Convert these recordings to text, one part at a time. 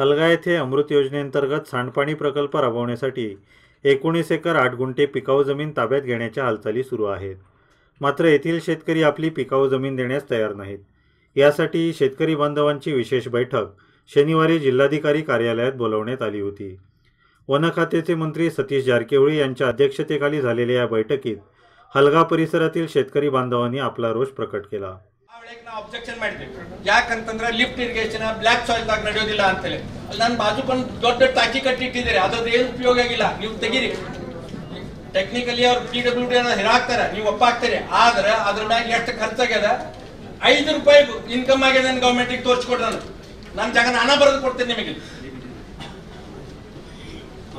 हलगा येथे अमृत योजनेअंतर्गत सांडपाणी प्रकल्प राबवण्यासाठी एकोणीस एकर आठ गुंठे पिकाऊ जमीन ताब्यात घेण्याच्या हालचाली सुरू आहेत. मात्र येथील शेतकरी आपली पिकाऊ जमीन देण्यास तयार नाहीत. यासाठी शेतकरी बांधवांची विशेष बैठक शनिवारी जिल्हाधिकारी कार्यालयात बोलवण्यात आली होती. वन खात्याचे मंत्री सतीश जारकिहोळी यांच्या अध्यक्षतेखाली झालेल्या या बैठकीत हलगा परिसरातील शेतकरी बांधवांनी आपला रोष प्रकट केला. ಅವಳಿಗೆ ನಾವು ಅಬ್ಜೆಕ್ಷನ್ ಮಾಡಿದ್ವಿ. ಯಾಕಂತಂದ್ರೆ ಲಿಫ್ಟ್ ಇರಿಗೇಷನ್ ಬ್ಲಾಕ್ ಸಾಯಿಲ್ ದಾಗ ನಡೆಯೋದಿಲ್ಲ ಅಂತ ಹೇಳಿ ಅಲ್ಲಿ ನಾನು ಬಾಜುಕೊಂದು ದೊಡ್ಡ ಟಾಕಿ ಕಟ್ಟಿ ಇಟ್ಟಿದ್ದೀರಿ. ಅದ್ರದ್ದು ಏನು ಉಪಯೋಗ ಆಗಿಲ್ಲ. ನೀವು ತೆಗೀರಿ. ಟೆಕ್ನಿಕಲಿ ಅವ್ರು ಪಿ ಡಬ್ಲ್ಯೂ ಡಿ ಹಿರಾಕ್ತಾರೆ ನೀವು ಒಪ್ಪ ಹಾಕ್ತೀರಿ ಆದ್ರೆ ಅದ್ರ ಮ್ಯಾಗ ಎಷ್ಟು ಖರ್ಚಾಗ್ಯದ? ಐದು ರೂಪಾಯಿ ಇನ್ಕಮ್ ಆಗ್ಯದ ಗೌರ್ಮೆಂಟಿಗೆ ತೋರಿಸ್ಕೊಡ್ರಿ ನಾನು. ನನ್ನ ಜಾಗ ನಾನ ಬರೆದು ಕೊಡ್ತೀನಿ ನಿಮಗೆ.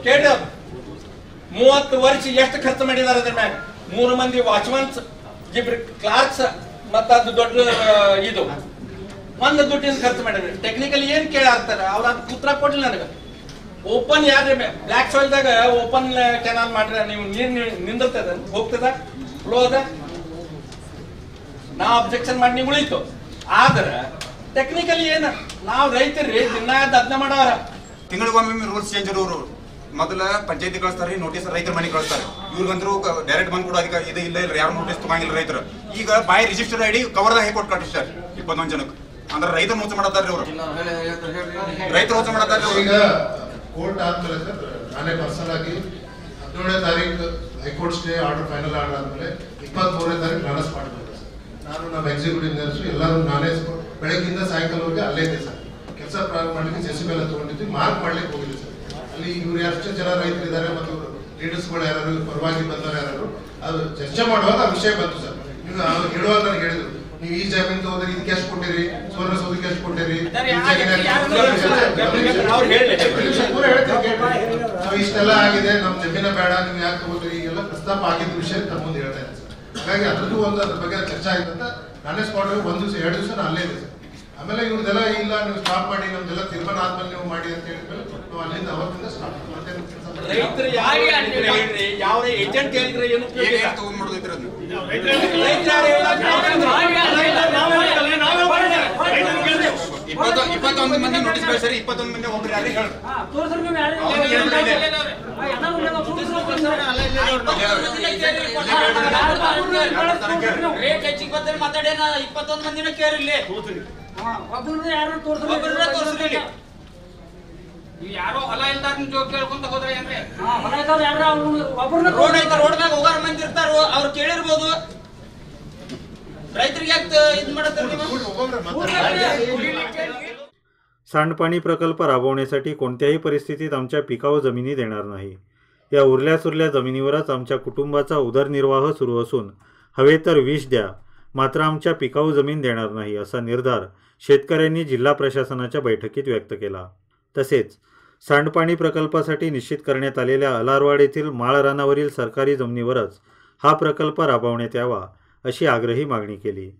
ಕೇಳಿ ಮೂವತ್ತು ವರ್ಷ ಎಷ್ಟು ಖರ್ಚು ಮಾಡಿದಾರೆ ಅದ್ರ ಮ್ಯಾಗ? ಮೂರು ಮಂದಿ ವಾಚ್ಮನ್ಸ್ ಇಬ್ರು ಕ್ಲಾರ್ಕ್ಸ್ ಮತ್ತ ಅದು ದೊಡ್ಡ ಇದು. ಒಂದು ದುಡ್ಡಿನ ಖರ್ಚು ಮಾಡಿದ್ರಿ. ಟೆಕ್ನಿಕಲಿ ಏನ್ ಕೇಳಾಕ್ತಾರೆ ಅವ್ರ ಅದು ಉತ್ತರ ಕೊಡ್ಲಿಲ್ಲ ನನಗೆ. ಓಪನ್ ಯಾವ್ದು ಬ್ಲಾಕ್ ಸಾಯಿಲ್ದಾಗ ಓಪನ್ ಕೆನಾಲ್ ಮಾಡ್ರೆ ನೀವು ನೀರ್ ನಿಂದಿರ್ತದ, ಹೋಗ್ತದ ಫ್ಲೋ ಅದ. ನಾ ಅಬ್ಜೆಕ್ಷನ್ ಮಾಡಿ ನೀವು ಉಳಿತು. ಆದ್ರೆ ಟೆಕ್ನಿಕಲಿ ಏನ? ನಾವ್ ರೈತರಿ ದಿನ ಅದ್ನ ಮಾಡೋರ ತಿಂಗಳಿಗೊಮ್ಮೆ ರೂಲ್ಸ್ ಚೇಂಜ್ ಇರೋರು. ಮೊದಲ ಪಂಚಾಯತಿ ಕಳಿಸ್ತಾರೆ ನೋಟಿಸ್ ರೈತರ ಮನೆ ಕಳಿಸ್ತಾರೆ. ಇವ್ರಿಗಂದ್ರು ಡೈರೆಕ್ಟ್ ಬಂದ್ ಕೂಡ ಅಧಿಕಾರ ಇದು ಇಲ್ಲ ಇಲ್ಲ ಯಾರು ನೋಟಿಸ್ ತಗೊಂಗಿಲ್ಲ ರೈತರು. ಈಗ ಬಾಯ್ ರಿಜಿಸ್ಟರ್ ಐಡಿ ಕವರ್ದಾಗ ಹೈಕೋರ್ಟ್ ಕೊಟ್ಟು ಕಟ್ಟಿಸ್ತಾರೆ ಇಪ್ಪತ್ತೊಂದು ಜನಕ್ಕೆ. ಅಂದ್ರೆ ರೈತರು ಮೋಸ ಮಾಡತ್ತಾರ್ರಿ ಅವರು. ರೈತರು ಮೋಸ ಮಾಡತ್ತಾರ. ಈಗ ಕೋರ್ಟ್ ಆದ್ಮೇಲೆ ಸರ್ ನಾನೇ ಪರ್ಸನಲ್ ಆಗಿ ಹದಿನೇಳನೇ ತಾರೀಕು high court stay order final order ಆದ್ಮೇಲೆ ಇಪ್ಪತ್ತ್ ಮೂರನೇ ತಾರೀಕು ನಾನು ಸ್ಪಾಟ್ ಮಾಡಿದೆ ಸರ್ ನಾನು ನಮ್ಮ ಎಕ್ಸಿಕ್ಯೂಟಿವ್ ಇಂಜಿನಿಯರ್ಸ್ ಎಲ್ಲರೂ ನಾನೇ ಬೆಳಗ್ಗಿಂದ ಸಾಯಂಕಾಲವರೆಗೆ ಅಲ್ಲೇ ಇದೆ ಸರ್ ಕೆಲಸ ಪ್ರಾರಂಭ ಮಾಡಲಿಕ್ಕೆ ಜೆಸಿ ಮೇಲೆ ತಗೊಂಡಿದ್ವಿ ಮಾರ್ಕ್ ಮಾಡ್ಲಿಕ್ಕೆ ಹೋಗಿಲ್ಲ ಅಲ್ಲಿ ಇವ್ರು ಎಷ್ಟು ಜನ ರೈತರು ಇದ್ದಾರೆ ಮತ್ತು ಲೀಡರ್ಸ್ಗಳು ಯಾರು ಪರವಾಗಿ ಬಂದವರು ಯಾರು ಅದು ಚರ್ಚೆ ಮಾಡುವಾಗ ಆ ವಿಷಯ ಬಂತು ಸರ್. ನೀವು ಅವ್ರು ಹೇಳುವಾಗ ನನಗೆ ಹೇಳಿದ್ರು ನೀವು ಈ ಜಮೀನು ಹೋದ್ರೆ ಇದಕ್ಕೆ ಎಷ್ಟು ಕೊಟ್ಟಿರಿ ಸೋರ್ನ ಸೋದಕ್ಕೆ ಎಷ್ಟು ಕೊಟ್ಟಿರಿ ಇಷ್ಟೆಲ್ಲ ಆಗಿದೆ ನಮ್ ಜಮೀನ ಬೇಡ ನೀವು ಯಾಕೆ ತಗೋತೀರಿ ಎಲ್ಲ ಪ್ರಸ್ತಾಪ ಆಗಿದ್ದ ವಿಷಯ ತಮ್ಮ ಮುಂದೆ ಹೇಳ್ತಾ ಇದ್ದೀನಿ ಸರ್. ಹಾಗಾಗಿ ಅದ್ರದ್ದು ಒಂದು ಅದ್ರ ಬಗ್ಗೆ ಚರ್ಚೆ ಆಯ್ತು ಅಂತ ನಾನೇ ಸ್ಪಾಟ್ ಒಂದು ದಿವಸ ಎರಡು ದಿವಸ ನಾನು ಅಲ್ಲೇ ಇದೆ ಸರ್. ಆಮೇಲೆ ಇವ್ರದೆಲ್ಲ ಇಲ್ಲ ನೀವು ಸ್ಟಾಪ್ ಮಾಡಿ ನಮ್ದೆಲ್ಲ ತೀರ್ಮಾನ ಆದ್ಮೇಲೆ ನೀವು ಮಾಡಿ ಅಂತ ಹೇಳಿದ್ಮೇಲೆ ನಾವು ಅಲ್ಲಿಂದ ಅವತ್ತಿಂದ ಸ್ಟಾರ್ಟ್ ಇಪ್ಪತ್ತೊಂದು ಮಂದಿ ನೋಟಿಸ್ ಇಪ್ಪತ್ತೊಂದು ಮಂದಿ ಒಬ್ರು ಯಾರು ಹೇಳಿ ರೇಟ್ ಹೆಚ್ಚಿಗೆ ಮಾತಾಡೇನ ಇಪ್ಪತ್ತೊಂದು ಮಂದಿನ ಕೇರಿಲ್ಲ ಒಬ್ಬರನ್ನ ಯಾರು ತೋರಿಸ್ರಿ ನೀವು ಯಾರೋ ಹೊಲ ಇಲ್ದಾರ ಜೋಗ್ ಕೇಳ್ಕೊಂತ ಹೋದ್ರೆ ಏನ್ರಿ ರೋಡ್ ಐತ ರೋಡ್ ಮ್ಯಾಗ ಹೋಗಾರ ಮಂದಿ ಇರ್ತಾರೋ ಅವ್ರು ಕೇಳಿರ್ಬೋದು ರೈತರಿಗೆ ಯಾಕೆ ಇದ್ ಮಾಡತ್ತಾರ ನೀವು सांडपाणी प्रकल्प राबवण्यासाठी कोणत्याही परिस्थितीत आमच्या पिकाऊ जमिनी देणार नाही या उरल्या सुरल्या जमिनीवरच आमच्या कुटुंबाचा उदरनिर्वाह सुरू असून हवे तर विष द्या मात्र आमच्या पिकाऊ जमीन देणार नाही असा निर्धार शेतकऱ्यांनी जिल्हा प्रशासनाच्या बैठकीत व्यक्त केला. तसेच सांडपाणी प्रकल्पासाठी निश्चित करण्यात आलेल्या अलारवाड येथील माळरानावरील सरकारी जमिनीवरच हा प्रकल्प राबवण्यात यावा अशी आग्रही मागणी केली.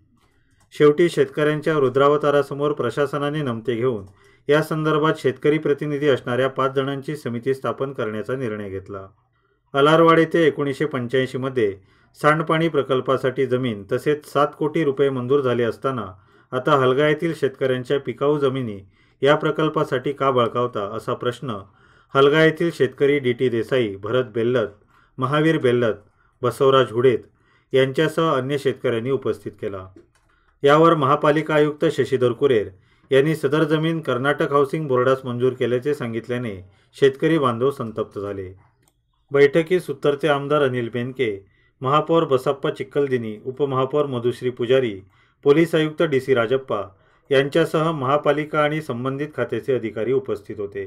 शेवटी शेतकऱ्यांच्या रुद्रावतारासमोर प्रशासनाने नमते घेऊन या संदर्भात शेतकरी प्रतिनिधी असणाऱ्या पाच जणांची समिती स्थापन करण्याचा निर्णय घेतला. अलारवाड येथे एकोणीसशे पंच्याऐंशीमध्ये सांडपाणी प्रकल्पासाठी जमीन तसेच सात कोटी रुपये मंजूर झाले असताना आता हलगा येथील शेतकऱ्यांच्या पिकाऊ जमिनी या प्रकल्पासाठी का बळकावता असा प्रश्न हलगा येथील शेतकरी डी टी देसाई भरत बेल्लत महावीर बेल्लत बसवराज हुडेत यांच्यासह अन्य शेतकऱ्यांनी उपस्थित केला. यावर महापालिका आयुक्त शशीधर कुरेर यांनी सदर जमीन कर्नाटक हाऊसिंग बोर्डास मंजूर केल्याचे सांगितल्याने शेतकरी बांधव संतप्त झाले. बैठकीस उत्तरचे आमदार अनिल बेनके महापौर बसप्पा चिक्कलदिनी उपमहापौर मधुश्री पुजारी पोलीस आयुक्त डी सी राजप्पा यांच्यासह महापालिका आणि संबंधित खात्याचे अधिकारी उपस्थित होते.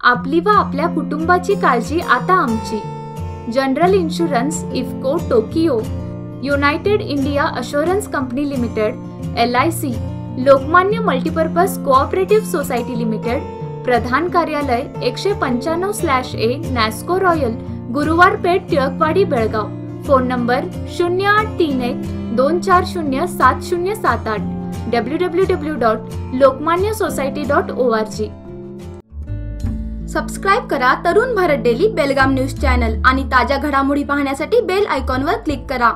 आपली व आपल्या कुटुंबाची काळजी आता आमची. General insurance IFFCO Tokyo United India assurance company limited L I C Lokmanya multipurpose cooperative society limited प्रधान कार्यालय एकशे पंच्याण्णव slash A Nasco royal Guruwar Peth Tilakwadi Belgaum. Phone number शून्य आठ तीन एक दोन चार शून्य सात शून्य सात आठ W W W dot Lokmanya society dot O R G. Subscribe करा Tarun Bharat daily Belgaum news channel आणि ताज्या घडामोडी पाहण्यासाठी बेल आयकॉनवर क्लिक करा.